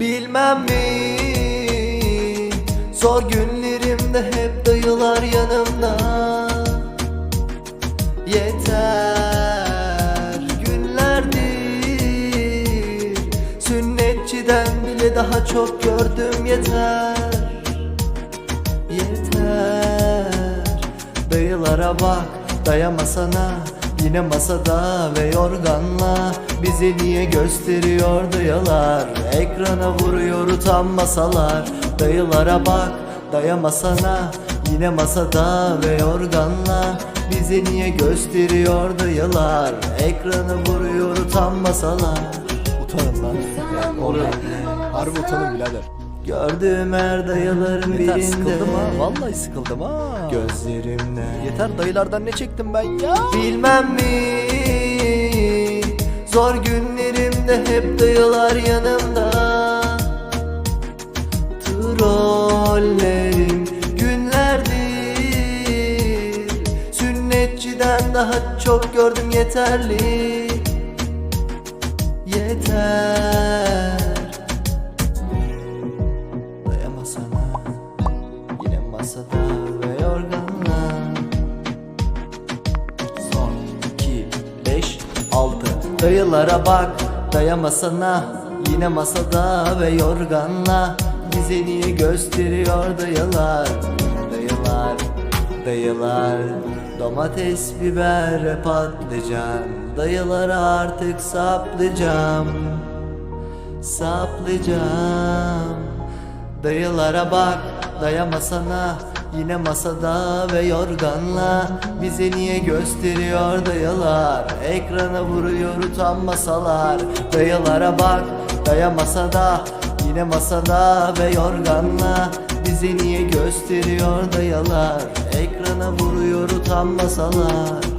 Bilmem mi? Zor günlerimde hep dayılar yanımda. Yeter günlerdir. Sünnetçiden bile daha çok gördüm yeter. Yeter. Dayılara bak dayamasana Yine masada ve yorganla Bizi niye gösteriyor dayılar Ekrana vuruyor utanmasalar Dayılara bak dayamasana. Yine masada ve yorganla Bizi niye gösteriyor dayılar Ekranı vuruyor utanmasalar Utanın lan. Ya, oğlum, harbi utanın birader. Gördüğüm her dayıların Yeter birinde. sıkıldım ha. Vallahi sıkıldım ha. Gözlerimle. Yeter dayılardan ne çektim ben ya? Bilmem mi? Zor günlerimde hep dayılar yanımda. Trollerim günlerdir. Sünnetçiden daha çok gördüm yeterli. Yeter masada ve yorganla. Son 2 5 6 Dayılara bak dayamasana. Yine masada ve yorganla. Bize niye gösteriyor dayılar? Dayılar Dayılar. Domates, biber, patlıcan. Dayılara artık saplayacağım. Saplayacağım Dayılara bak dayamasana. Yine masada ve yorganla. Bize niye gösteriyor dayılar? Ekrana vuruyor utanmasalar. Dayılara bak dayamasada. Yine masada ve yorganla. Bize niye gösteriyor dayılar? Ekrana vuruyor utanmasalar